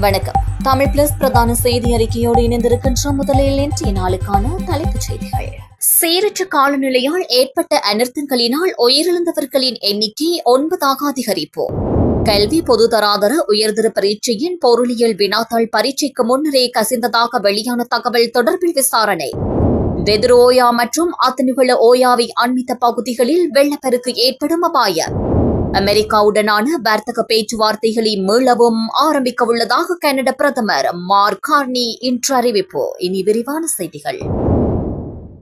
வணக்கம். தமிழ் பிளஸ் பிரதான செய்தி அறிக்கையோடு இணைந்திருக்கின்ற முதலில் இன்றைய நாளுக்கான தலைப்புச் செய்திகள். சீரற்ற காலநிலையால் ஏற்பட்ட அனர்த்தங்களினால் உயிரிழந்தவர்களின் எண்ணிக்கை ஒன்பதாக அதிகரிப்பு கல்வி பொதுதராதர உயர்தர பரீட்சையின் பொருளியல் வினாத்தாள் பரீட்சைக்கு முன்னரே கசிந்ததாக வெளியான தகவல் தொடர்பில் விசாரணை. வெதுரு ஓயா மற்றும் அத்தனுகள ஓயாவை அண்மித்த பகுதிகளில் வெள்ளப்பெருக்கு ஏற்படும் அபாயம். அமெரிக்காவுடனான வர்த்தக பேச்சுவார்த்தைகளை மீளவும் ஆரம்பிக்க உள்ளதாக கனடா பிரதமர் மார்க் கார்னி இன்று அறிவிப்பு. இனி விரிவான செய்திகள்.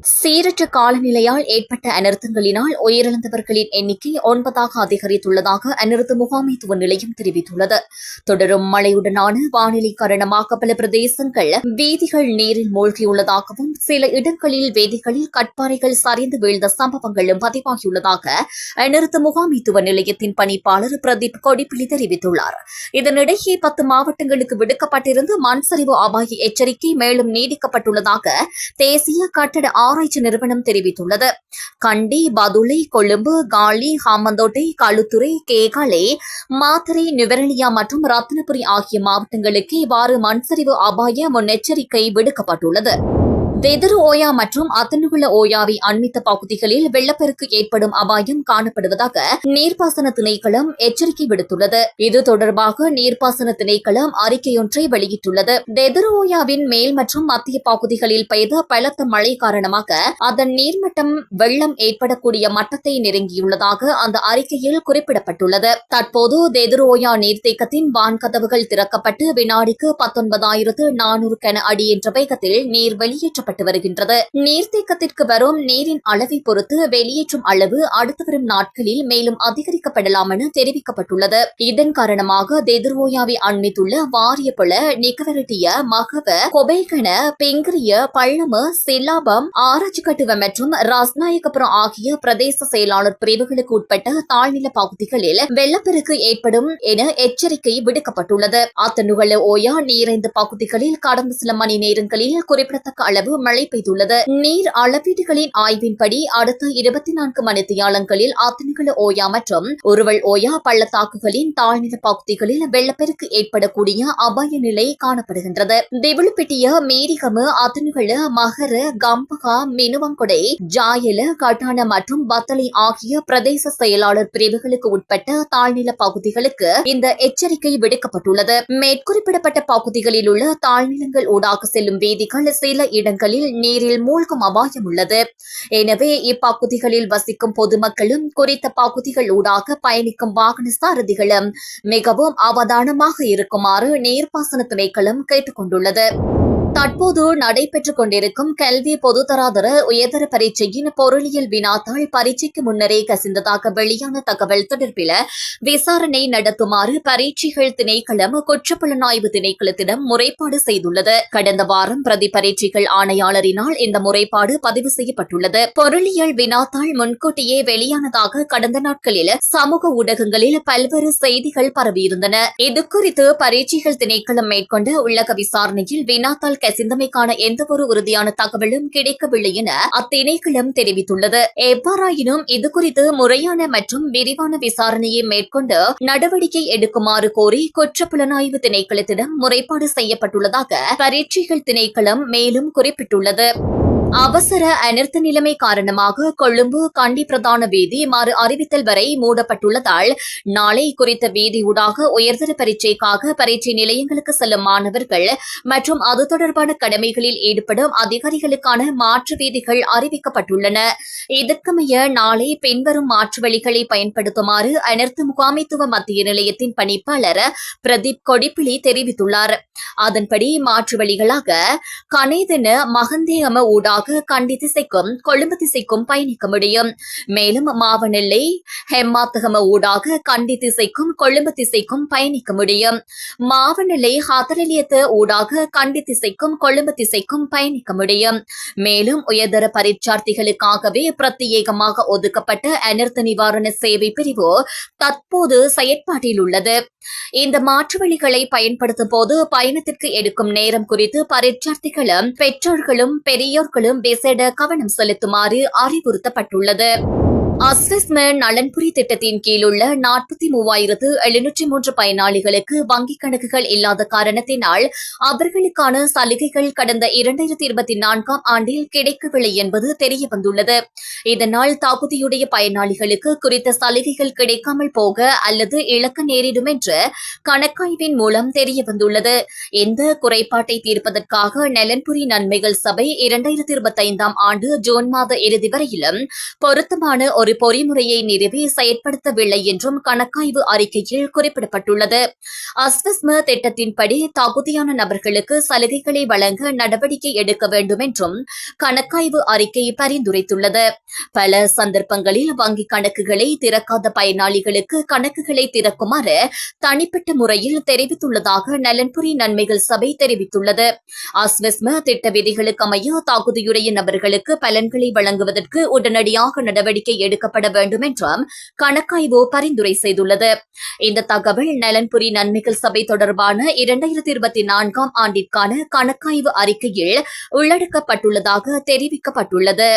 சீரற்ற காலநிலையால் ஏற்பட்ட அனர்த்தங்களினால் உயிரிழந்தவர்களின் எண்ணிக்கை ஒன்பதாக அதிகரித்துள்ளதாக அனர்த்த முகாமைத்துவ நிலையம் தெரிவித்துள்ளது. தொடரும் மழையுடனான வானிலை காரணமாக பல பிரதேசங்கள் வீதிகள் நீரில் மூழ்கியுள்ளதாகவும் சில இடங்களில் வேதிகளில் கட்பாறைகள் சரிந்து வீழ்ந்த சம்பவங்களும் பதிவாகியுள்ளதாக அனர்த்த முகாமைத்துவ நிலையத்தின் பணிப்பாளர் பிரதீப் கொடிப்பிலி தெரிவித்துள்ளார். இதனிடையே பத்து மாவட்டங்களுக்கு விடுக்கப்பட்டிருந்த மண் சரிவு அபாய எச்சரிக்கை மேலும் நீடிக்கப்பட்டுள்ளதாக தேசிய கட்டட ஆராய்ச்சி நிறுவனம் தெரிவித்துள்ளது. கண்டி பதுளை கொழும்பு காலி ஹாமந்தோட்டை களுத்துறை கேகாலே மாத்தரை நுவரெலியா மற்றும் ரத்னபுரி ஆகிய மாவட்டங்களுக்கு இவ்வாறு மண்சரிவு அபாய முன்னெச்சரிக்கை விடுக்கப்பட்டுள்ளது. வெதிரு ஓயா மற்றும் அத்தனுகுல ஓயாவை அண்மித்த பகுதிகளில் வெள்ளப்பெருக்கு ஏற்படும் அபாயம் காணப்படுவதாக நீர்ப்பாசன திணைக்களம் எச்சரிக்கை விடுத்துள்ளது. இது தொடர்பாக நீர்ப்பாசன திணைக்களம் அறிக்கையொன்றை வெளியிட்டுள்ளது. வெதிரு ஓயாவின் மேல் மற்றும் மத்திய பகுதிகளில் பெய்த பலத்த மழை காரணமாக அதன் நீர்மட்டம் வெள்ளம் ஏற்படக்கூடிய மட்டத்தை நெருங்கியுள்ளதாக அந்த அறிக்கையில் குறிப்பிடப்பட்டுள்ளது. தற்போது தெதுரோயா நீர்த்தேக்கத்தின் வான்கதவுகள் திறக்கப்பட்டு வினாடிக்கு பத்தொன்பதாயிரத்து நானூறு கன அடி என்ற வேகத்தில் நீர் வெளியேற்றப்பட்டு வருகின்றது. நீர்த்தேக்கத்திற்கு வரும் நீரின் அளவை பொறுத்து வெளியேற்றும் அளவு அடுத்து வரும் நாட்களில் மேலும் அதிகரிக்கப்படலாம் என தெரிவிக்கப்பட்டுள்ளது. இதன் காரணமாக தெதிர்வோயாவை அண்மித்துள்ள வாரியபுல நிகவரட்டிய மகவ கொபைகன பெங்கிரிய பள்ளம சில்லாபம் ஆராய்ச்சிக்கட்டுவ மற்றும் ரஸ்நாயகபுரம் ஆகிய பிரதேச செயலாளர் பிரிவுகளுக்கு உட்பட்ட தாழ்நில பகுதிகளில் வெள்ளப்பெருக்கு ஏற்படும் என எச்சரிக்கை விடுக்கப்பட்டுள்ளது. அத்தனுகள ஓயா நீரைந்த பகுதிகளில் கடந்த சில மணி நேரங்களில் குறிப்பிடத்தக்க அளவு மழை பெய்துள்ளது. நீர் அளவீடுகளின் ஆய்வின்படி அடுத்த இருபத்தி நான்கு மணித்தியாலங்களில் அத்தனிகள ஓயா மற்றும் ஒருவள் ஓயா பள்ளத்தாக்குகளின் தாழ்நில பகுதிகளில் வெள்ளப்பெருக்கு ஏற்படக்கூடிய அபாய நிலை காணப்படுகின்றது. திவிழுப்பிட்டிய மேரிகமு அத்தனிகள மகர கம்பகா மினுவங்கொடை ஜாயல கட்டான மற்றும் பத்தலை ஆகிய பிரதேச செயலாளர் பிரிவுகளுக்கு உட்பட்ட தாழ்நில பகுதிகளுக்கு இந்த எச்சரிக்கை விடுக்கப்பட்டுள்ளது. மேற்குறிப்பிடப்பட்ட பகுதிகளில் உள்ள தாழ்நிலங்கள் ஊடாக செல்லும் வீதிகள் சில இடங்கள் பகுதிகளில் நீரில் மூழ்கும் அபாயம் உள்ளது. எனவே இப்பகுதிகளில் வசிக்கும் பொதுமக்களும் குறித்த பகுதிகள் ஊடாக பயணிக்கும் வாகன சாரதிகளும் மிகவும் அவதானமாக இருக்குமாறு நீர்ப்பாசன திணைக்களம் கேட்டுக் கொண்டுள்ளது தற்போது நடைபெற்றுக் கொண்டிருக்கும் கல்வி பொதுத்தராதர உயர்தர பரீட்சையின் பொருளியல் வினாத்தாள் பரீட்சைக்கு முன்னரே கசிந்ததாக வெளியான தகவல் தொடர்பில் விசாரணை நடத்துமாறு பரீட்சைகள் திணைக்களம் குற்றப்புலனாய்வு திணைக்களத்திடம் முறைப்பாடு செய்துள்ளது. கடந்த வாரம் பிரதி பரீட்சைகள் ஆணையாளரினால் இந்த முறைப்பாடு பதிவு செய்யப்பட்டுள்ளது. பொருளியல் வினாத்தாள் முன்கூட்டியே வெளியானதாக கடந்த நாட்களில் சமூக ஊடகங்களில் பல்வேறு செய்திகள் பரவியிருந்தன. இதுகுறித்து பரீட்சைகள் திணைக்களம் மேற்கொண்ட உள்ளக விசாரணையில் வினாத்தாள் கசிந்தமைக்கான எந்தவொரு உறுதியான தகவலும் கிடைக்கவில்லை என அத்திணைக்களம் தெரிவித்துள்ளது. எவ்வாறாயினும் இதுகுறித்து முறையான மற்றும் விரிவான விசாரணையை மேற்கொண்டு நடவடிக்கை எடுக்குமாறு கோரி குற்றப்புலனாய்வு திணைக்களத்திடம் முறைப்பாடு செய்யப்பட்டுள்ளதாக பரீட்சைகள் திணைக்களம் மேலும் குறிப்பிட்டுள்ளது. அவசர அனர்த்த நிலைமை காரணமாக கொழும்பு கண்டி பிரதான வீதி மறு அறிவித்தல் வரை மூடப்பட்டுள்ளதால் நாளை குறித்த வீதி ஊடாக உயர்தர பரீட்சைக்காக பரீட்சை நிலையங்களுக்கு செல்லும் மாணவர்கள் மற்றும் அது தொடர்பான கடமைகளில் ஈடுபடும் அதிகாரிகளுக்கான மாற்று வீதிகள் அறிவிக்கப்பட்டுள்ளன. இதற்கமைய நாளை பின்வரும் மாற்று வழிகளை பயன்படுத்துமாறு அனர்த்த முகாமைத்துவ மத்திய நிலையத்தின் பணிப்பாளர் பிரதீப் கொடிப்பிலி தெரிவித்துள்ளார். அதன்படி மாற்று வழிகளாக கனேதன மகந்தேயம ஊடாக வழியாக கண்டி திசைக்கும் கொழும்பு திசைக்கும் பயணிக்க முடியும். மேலும் மாவனெல்லை ஹெம்மாத்தகம ஊடாக கண்டி திசைக்கும் கொழும்பு திசைக்கும் பயணிக்க முடியும். மாவனெல்லை ஹாத்தரலியத்து ஊடாக கண்டி திசைக்கும் கொழும்பு திசைக்கும் பயணிக்க முடியும். மேலும் உயர்தர பரீட்சார்த்திகளுக்காகவே பிரத்யேகமாக ஒதுக்கப்பட்ட அனர்த்த நிவாரண சேவை பிரிவு தற்போது செயற்பாட்டில் உள்ளது. இந்த மாற்று வழிகளை பயன்படுத்தும் போது பயணத்திற்கு எடுக்கும் நேரம் குறித்து பரீட்சார்த்திகளும் பெற்றோர்களும் பெரியோர்களும் விசேட கவனம் செலுத்துமாறு அறிவுறுத்தப்பட்டுள்ளது. அஸ்வஸ்ம நலன்புரி திட்டத்தின் கீழ் உள்ள நாற்பத்தி மூவாயிரத்து எழுநூற்றி மூன்று பயனாளிகளுக்கு வங்கிக் கணக்குகள் இல்லாத காரணத்தினால் அவர்களுக்கான சலுகைகள் கடந்த இரண்டாயிரத்தி இருபத்தி நான்காம் ஆண்டில் கிடைக்கவில்லை என்பது தெரியவந்துள்ளது. இதனால் தகுதியுடைய பயனாளிகளுக்கு குறித்த சலுகைகள் கிடைக்காமல் போக அல்லது இழக்க நேரிடும் என்று கணக்காய்வின் மூலம் தெரியவந்துள்ளது. இந்த குறைபாட்டை தீர்ப்பதற்காக நலன்புரி நன்மைகள் சபை இரண்டாயிரத்தி இருபத்தைந்தாம் ஆண்டு ஜூன் மாத இறுதி வரையிலும் பொருத்தமான ஒரு பொறிமுறையை நிறுவி செயற்படுத்தவில்லை என்றும் கணக்காய்வு அறிக்கையில் குறிப்பிடப்பட்டுள்ளது. அஸ்வஸ்ம திட்டத்தின்படி தகுதியான நபர்களுக்கு சலுகைகளை வழங்க நடவடிக்கை எடுக்க வேண்டும் என்றும் கணக்காய்வு அறிக்கை பரிந்துரைத்துள்ளது. பல சந்தர்ப்பங்களில் வங்கிக் கணக்குகளை திறக்காத பயனாளிகளுக்கு கணக்குகளை திறக்குமாறு தனிப்பட்ட முறையில் தெரிவித்துள்ளதாக நலன்புரி நன்மைகள் சபை தெரிவித்துள்ளது. அஸ்வஸ்ம திட்ட விதிகளுக்கு அமைய தகுதியுடைய நபர்களுக்கு பலன்களை வழங்குவதற்கு உடனடியாக நடவடிக்கை எடுக்கப்பட வேண்டும் என்றும் கணக்காய்வு பரிந்துரை செய்துள்ளது. இந்த தகவல் நலன்புரி நன்மைகள் சபை தொடர்பான இரண்டாயிரத்தி இருபத்தி நான்காம் ஆண்டிற்கான கணக்காய்வு அறிக்கையில் உள்ளடக்கப்பட்டுள்ளதாக தெரிவிக்கப்பட்டுள்ளது.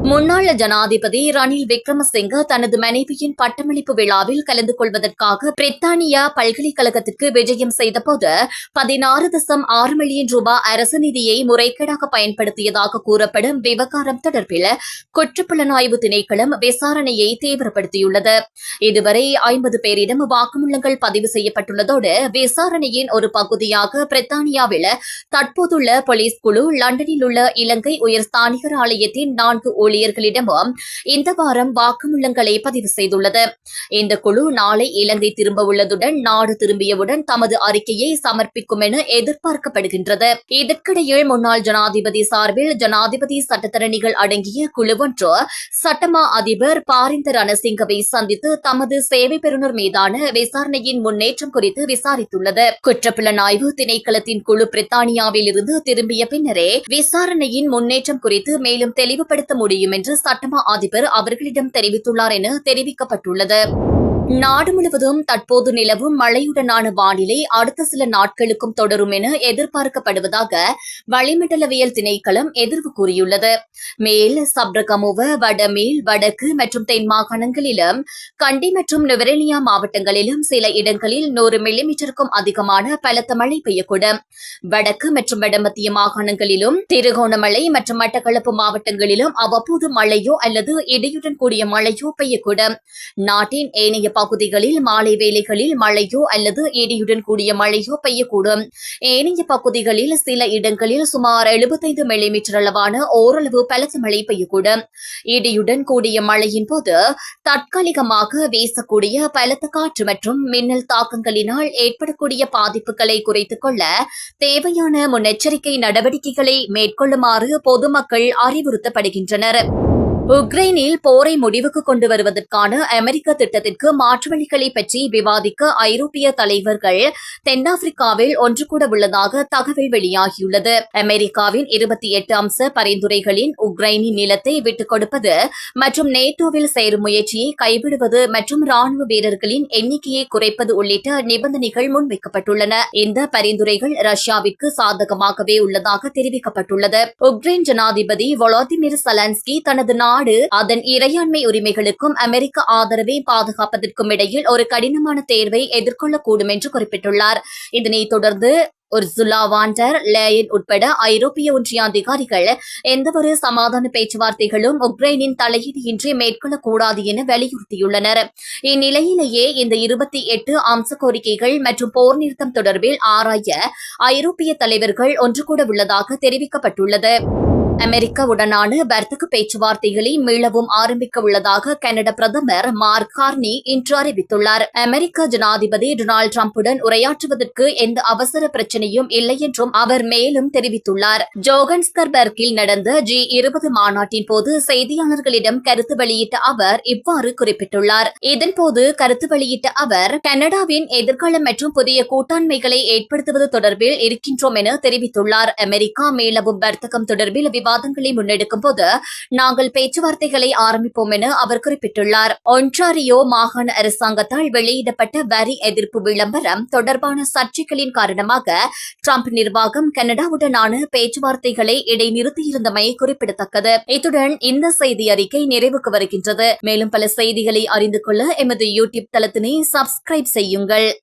முன்னாள் ஜனாதிபதி ரணில் விக்ரமசிங்க தனது மனைவியின் பட்டமளிப்பு விழாவில் கலந்து கொள்வதற்காக பிரித்தானியா பல்கலைக்கழகத்திற்கு விஜயம் செய்தபோது பதினாறு தசம் ஆறு மில்லியன் ரூபாய் அரசு நிதியை முறைகேடாக பயன்படுத்தியதாக கூறப்படும் விவகாரம் தொடர்பில் குற்றப்புலனாய்வு திணைக்களம் விசாரணையை தீவிரப்படுத்தியுள்ளது. இதுவரை ஐம்பது பேரிடம் வாக்குமூலங்கள் பதிவு செய்யப்பட்டுள்ளதோடு விசாரணையின் ஒரு பகுதியாக பிரித்தானியாவில் தற்போதுள்ள போலீஸ் குழு லண்டனில் உள்ள இலங்கை உயர் ஸ்தானிகர் ஆலயத்தின் நான்கு ஊழியர்களிடமும் இந்த வாரம் வாக்குமூலங்களை பதிவு செய்துள்ளது. இந்த குழு நாளை இலங்கை திரும்ப உள்ளதுடன் நாடு திரும்பியவுடன் தமது அறிக்கையை சமர்ப்பிக்கும் என எதிர்பார்க்கப்படுகின்றது. இதற்கிடையில் முன்னாள் ஜனாதிபதி சார்பில் ஜனாதிபதி சட்டத்தரணிகள் அடங்கிய குழு ஒன்று சட்டமா அதிபர் பாரிந்த ரணசிங்கவை சந்தித்து தமது சேவை பெறுநர் மீதான விசாரணையின் முன்னேற்றம் குறித்து விசாரித்துள்ளது. குற்றப்புலனாய்வு திணைக்களத்தின் குழு பிரித்தானியாவில் இருந்து திரும்பிய பின்னரே விசாரணையின் முன்னேற்றம் குறித்து மேலும் தெளிவுபடுத்த முடியும் என்று சட்டமா அதிபர் அவர்களிடம் தெரிவித்துள்ளார் என தெரிவிக்கப்பட்டுள்ளது. நாடு முழுவதும் தற்போது நிலவும் மழையுடனான வானிலை அடுத்த சில நாட்களுக்கும் தொடரும் என எதிர்பார்க்கப்படுவதாக வளிமண்டலவியல் திணைக்களம் எதிர்வு கூறியுள்ளது. மேல் சப்ரகமுவ வடமேல் வடக்கு மற்றும் தென் மாகாணங்களிலும் கண்டி மற்றும் நுவரெலியா மாவட்டங்களிலும் சில இடங்களில் நூறு மில்லிமீட்டருக்கும் அதிகமான பலத்த மழை பெய்யக்கூடும். வடக்கு மற்றும் வடமத்திய மாகாணங்களிலும் திருகோணமலை மற்றும் மட்டக்களப்பு மாவட்டங்களிலும் அவ்வப்போது மழையோ அல்லது இடியுடன் கூடிய மழையோ பெய்யக்கூடும். நாட்டின் ஏனைய பகுதிகளில் மாலை வேளைகளில் மழையோ அல்லது இடியுடன் கூடிய மழையோ பெய்யக்கூடும். ஏனைய பகுதிகளில் சில இடங்களில் சுமார் எழுபத்தைந்து மில்லிமீட்டர் அளவான ஓரளவு பலத்த மழை பெய்யக்கூடும். இடியுடன் கூடிய மழையின் போது தற்காலிகமாக வீசக்கூடிய பலத்த காற்று மற்றும் மின்னல் தாக்கங்களினால் ஏற்படக்கூடிய பாதிப்புகளை குறைத்துக் கொள்ள தேவையான முன்னெச்சரிக்கை நடவடிக்கைகளை மேற்கொள்ளுமாறு பொதுமக்கள் அறிவுறுத்தப்படுகின்றனர். உக்ரைனில் போரை முடிவுக்கு கொண்டு வருவதற்கான அமெரிக்க திட்டத்திற்கு மாற்று வழிகளை பற்றி விவாதிக்க ஐரோப்பிய தலைவர்கள் தென்னாப்பிரிக்காவில் ஒன்று கூட உள்ளதாக தகவல் வெளியாகியுள்ளது. அமெரிக்காவின் இருபத்தி எட்டு அம்ச பரிந்துரைகளின் உக்ரைனின் நிலத்தை விட்டுக் கொடுப்பது மற்றும் நேட்டோவில் சேரும் முயற்சியை கைவிடுவது மற்றும் ராணுவ வீரர்களின் எண்ணிக்கையை குறைப்பது உள்ளிட்ட நிபந்தனைகள் முன்வைக்கப்பட்டுள்ளன. இந்த பரிந்துரைகள் ரஷ்யாவிற்கு சாதகமாகவே உள்ளதாக தெரிவிக்கப்பட்டுள்ளது. உக்ரைன் ஜனாதிபதி வொலாதிமிர் சலன்ஸ்கி தனது நாடு அதன் இறையாண்மை உரிமைகளுக்கும் அமெரிக்க ஆதரவை பாதுகாப்பதற்கும் இடையில் ஒரு கடினமான தேர்வை எதிர்கொள்ளக்கூடும் என்று குறிப்பிட்டுள்ளார். இதனைத் தொடர்ந்து உர்சுலா வாண்டர் லேயன் உட்பட ஐரோப்பிய ஒன்றிய அதிகாரிகள் எந்தவொரு சமாதான பேச்சுவார்த்தைகளும் உக்ரைனின் தலையீடு இன்றி மேற்கொள்ளக்கூடாது என வலியுறுத்தியுள்ளனர். இந்நிலையிலேயே இந்த இருபத்தி எட்டு அம்ச கோரிக்கைகள் மற்றும் போர் நிறுத்தம் தொடர்பில் ஆராய ஐரோப்பிய தலைவர்கள் ஒன்று கூட உள்ளதாக தெரிவிக்கப்பட்டுள்ளது. அமெரிக்காவுடனான வர்த்தக பேச்சுவார்த்தைகளை மீளவும் ஆரம்பிக்க உள்ளதாக கனடா பிரதமர் மார்க் கார்னி இன்று அறிவித்துள்ளார். அமெரிக்க ஜனாதிபதி டொனால்டு டிரம்புடன் உரையாற்றுவதற்கு எந்த அவசர பிரச்சனையும் இல்லை என்றும் அவர் மேலும் தெரிவித்துள்ளார். ஜோகன்ஸ்கர்பர்கில் நடந்த ஜி இருபது மாநாட்டின் போது செய்தியாளர்களிடம் கருத்து வெளியிட்ட அவர் இவ்வாறு குறிப்பிட்டுள்ளார். இதன்போது கருத்து வெளியிட்ட அவர் கனடாவின் எதிர்காலம் மற்றும் புதிய கூட்டாண்மைகளை ஏற்படுத்துவது தொடர்பில் இருக்கின்றோம் என தெரிவித்துள்ளார். அமெரிக்கா மேலவும் வர்த்தகம் தொடர்பில் விவாதிக்க விவாதங்களை முன்னெடுக்கும் போது நாங்கள் பேச்சுவார்த்தைகளை ஆரம்பிப்போம் என அவர் குறிப்பிட்டுள்ளார். ஒன்றாரியோ மாகாண அரசாங்கத்தால் வெளியிடப்பட்ட வரி எதிர்ப்பு விளம்பரம் தொடர்பான சர்ச்சைகளின் காரணமாக ட்ரம்ப் நிர்வாகம் கனடாவுடனான பேச்சுவார்த்தைகளை இடைநிறுத்தியிருந்தமை குறிப்பிடத்தக்கது. இத்துடன் இந்த செய்தி அறிக்கை நிறைவுக்கு வருகின்றது. மேலும் பல செய்திகளை அறிந்து கொள்ள எமது யூடியூப் தளத்தினை சப்ஸ்கிரைப் செய்யுங்கள்.